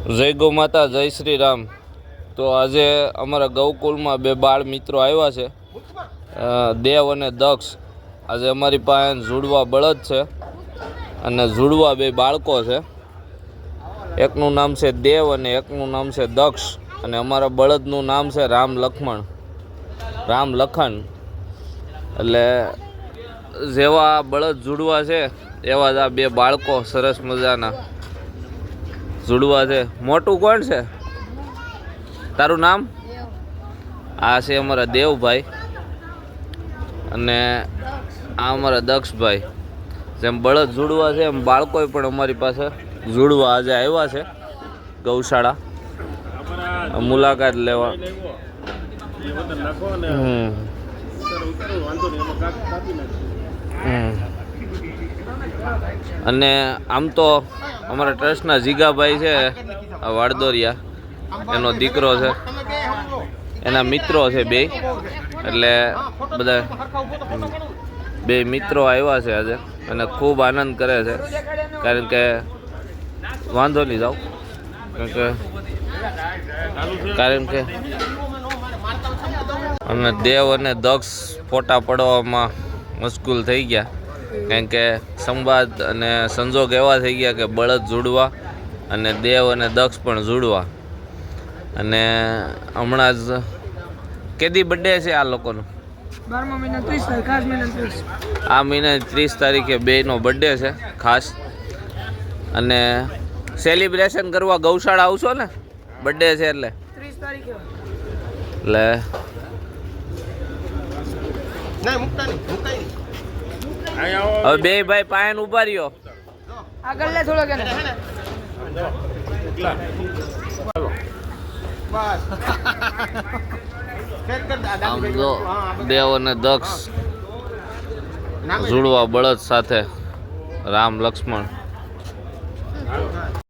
જય ગૌ માતા, જય શ્રી રામ. તો આજે અમારા ગૌકુલમાં બે બાળ મિત્રો આવ્યા છે. દેવ અને દક્ષ. આજે અમારી પાસે જુડવા બળદ છે અને જુડવા બે બાળકો છે. એકનું નામ છે દેવ અને એકનું નામ છે દક્ષ. અને અમારા બળદનું નામ છે રામ લક્ષ્મણ રામ લખન. એટલે જેવા બળદ જુડવા છે, એવા જ આ બે બાળકો સરસ મજાના. જુડવા છે. મોટું કોણ છે? તારું નામ? આ છે અમારા દેવભાઈ. અને આ અમારા દક્ષભાઈ. જેમ બળદ જુડવા છે એમ બાળકોએ પણ અમારી પાસે જુડવા આજે આવ્યા છે. ગૌશાળા. મુલાકાત લેવા. અને આમ તો અમારા ટ્રસ્ટના જીગાભાઈ છે, આ વાડદોરિયા. એનો દીકરો છે. એના મિત્રો છે બે. એટલે બધા બે મિત્રો આવ્યા છે આજે અને ખૂબ આનંદ કરે છે. કારણ કે વાંધો નહીં જાઓ. કારણ કે કારણ કે અમે દેવ અને દક્ષ ફોટા પડવામાં મશગુલ થઈ ગયા. કારણ કે સંવાદ અને સંજોગ એવા થઈ ગયા કે બળદ જોડવા અને દેવ અને દક્ષ પણ જોડવા. અને હમણાં જ કેદી બર્થડે છે આ લોકોનો? આ મહિના ત્રીસ તારીખે બેનો બર્થડે છે ખાસ. અને સેલિબ્રેશન કરવા ગૌશાળા આવશો ને? બર્થડે છે એટલે. એટલે હવે બે ભાઈ પાયન ઊભા રહ્યો. આગળ લે થોડો એને દેવ અને દક્ષ જુડવા બળદ સાથે રામ લક્ષ્મણ.